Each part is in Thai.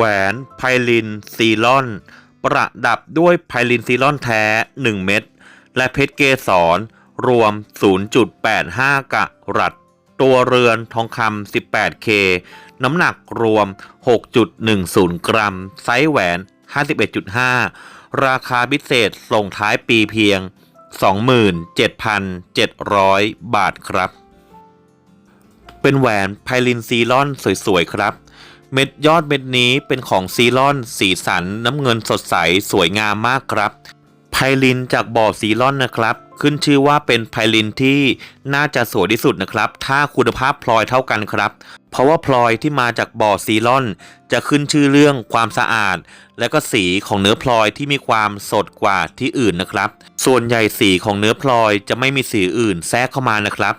แหวนไพลินซีลอน ประดับด้วยไพลินซีลอนแท้ 1 เม็ดและเพชรเกสรรวม 0.85 กะรัตตัวเรือนทองคำ 18K น้ำหนักรวม 6.10 กรัม ไซส์แหวน 51.5 ราคาพิเศษส่งท้ายปีเพียง 27,700 บาทครับ เป็นแหวนไพลินซีลอนสวย ๆ ครับ เม็ดยอดเม็ดนี้เป็นของซีลอน สีสันน้ำเงินสดใสสวยงามมากครับไพลินจากบ่อซีลอนนะครับ ขึ้นชื่อว่าเป็นไพลินที่น่าจะสวยที่สุดนะครับ ถ้าคุณภาพพลอยเท่ากันครับ เพราะว่าพลอยที่มาจากบ่อซีลอน จะขึ้นชื่อเรื่องความสะอาด และก็สีของเนื้อพลอยที่มีความสดกว่าที่อื่นนะครับ ส่วนใหญ่สีของเนื้อพลอยจะไม่มีสีอื่นแทรกเข้ามานะครับ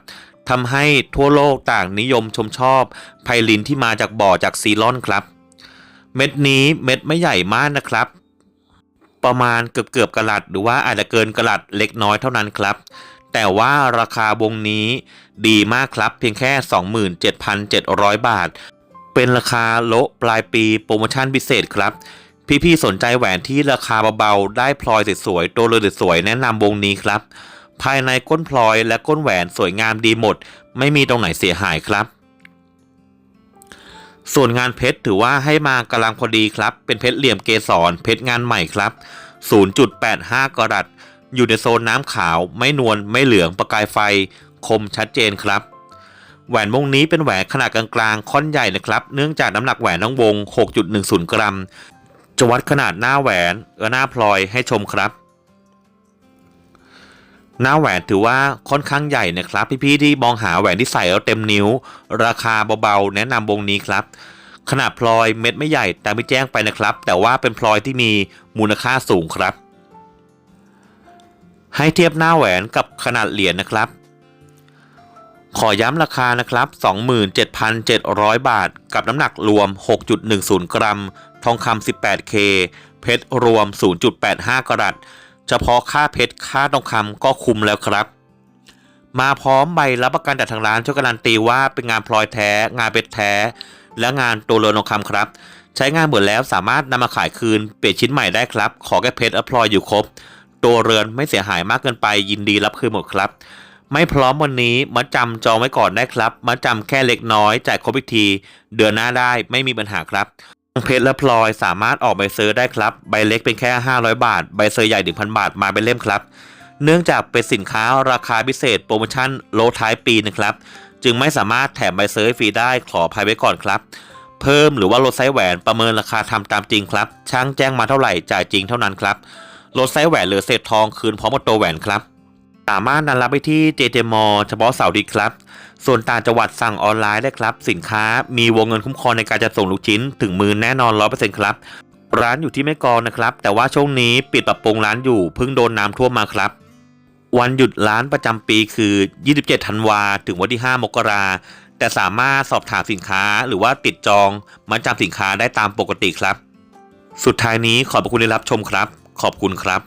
ทำให้ทั่วโลกต่างนิยมชมชอบไพลินที่มาจากบ่อจากซีลอนครับ เม็ดนี้เม็ดไม่ใหญ่มากนะครับ ประมาณเกือบเกือบๆกะลัดหรือว่าอาจจะเกินกะลัดเล็กน้อยเท่านั้นครับ แต่ว่าราคาวงนี้ดีมากครับเพียงแค่ 27,700 บาท เป็นราคาโละปลายปีโปรโมชั่นพิเศษครับพี่ๆสนใจแหวนที่ราคาเบาๆได้พลอยสวยๆตัวเรือสวยๆแนะนำวงนี้ครับ ภายในก้นพลอยและก้นแหวนสวยงามดีหมด ไม่มีตรงไหนเสียหายครับ ส่วนงานเพชรถือว่าให้มากำลังพอดีครับ เป็นเพชรเหลี่ยมเกสรเพชรงานใหม่ครับ 0.85 กรัตอยู่ในโซนน้ำขาว ไม่นวลไม่เหลืองประกายไฟ คมชัดเจนครับ แหวนวงนี้เป็นแหวนขนาดกลางๆ ค่อนใหญ่นะครับ เนื่องจากน้ำหนักแหวนทั้งวง 6.10 กรัม จะวัดขนาดหน้าแหวนและหน้าพลอยให้ชมครับ หน้าแหวนถือว่าค่อนข้างใหญ่นะครับ พี่ๆที่มองหาแหวนที่ใส่แล้วเต็มนิ้ว ราคาเบาๆ แนะนำวงนี้ครับ ขนาดพลอยเม็ดไม่ใหญ่แต่ไม่แจ้งไปนะครับ แต่ว่าเป็นพลอยที่มีมูลค่าสูงครับ ให้เทียบหน้าแหวนกับขนาดเหรียญนะครับ ขอย้ำราคานะครับ 27,700 บาท กับน้ำหนักรวม 6.10 กรัม ทองคำ 18K เพชรรวม 0.85 กรัต เฉพาะค่าเพชรค่าทองคำก็คุ้มแล้วครับ มาพร้อมใบรับประกันจากทางร้านช่วยการันตีว่าเป็นงานพลอยแท้ งานเพชรแท้ และงานตัวเรือนทองคำครับ ใช้งานหมดแล้วสามารถนำมาขายคืนเปลี่ยนชิ้นใหม่ได้ครับ ขอแค่เพชรและพลอยอยู่ครบ ตัวเรือนไม่เสียหายมากเกินไปยินดีรับคืนหมดครับ ไม่พร้อมวันนี้มาจำจองไว้ก่อนได้ครับมาจำแค่เล็กน้อยจ่ายครบอีกที เดือนหน้าได้ไม่มีปัญหาครับ เพชรและพลอยสามารถออกใบเซอร์ได้ครับ ใบเล็กเป็นแค่ 500 บาท ใบเซอร์ใหญ่ 1,000 บาทมาเป็นเล่มครับ เนื่องจากเป็นสินค้าราคาพิเศษโปรโมชั่นโลท้ายปีนะครับ จึงไม่สามารถแถมใบเซอร์ฟรีได้ขออภัยไว้ก่อนครับ เพิ่มหรือว่าลดไซส์แหวนประเมินราคาทำตามจริงครับ ช่างแจ้งมาเท่าไหร่จ่ายจริงเท่านั้นครับ ลดไซส์แหวนเหลือเศษทองคืนพร้อมกับตัวแหวนครับ สามารถนัดรับไปที่เจเจมอเฉพาะเสาร์อาทิครับ ส่วนต่างจังหวัดสั่งออนไลน์ได้ครับ สินค้ามีวงเงินคุ้มครองในการจะส่งลูกชิ้น ถึงมือแน่นอน100%ครับ ร้านอยู่ที่แม่กลองนะครับ แต่ว่าช่วงนี้ปิดปรับปรุงร้านอยู่เพิ่งโดนน้ำท่วมมาครับ วันหยุดร้านประจำปีคือ 27 ธันวาถึงวันที่ 5 มกราแต่สามารถสอบถามสินค้าหรือว่าติดจองมาจำสินค้าได้ตามปกติครับ สุดท้ายนี้ขอบคุณที่รับชมครับ ขอบคุณครับ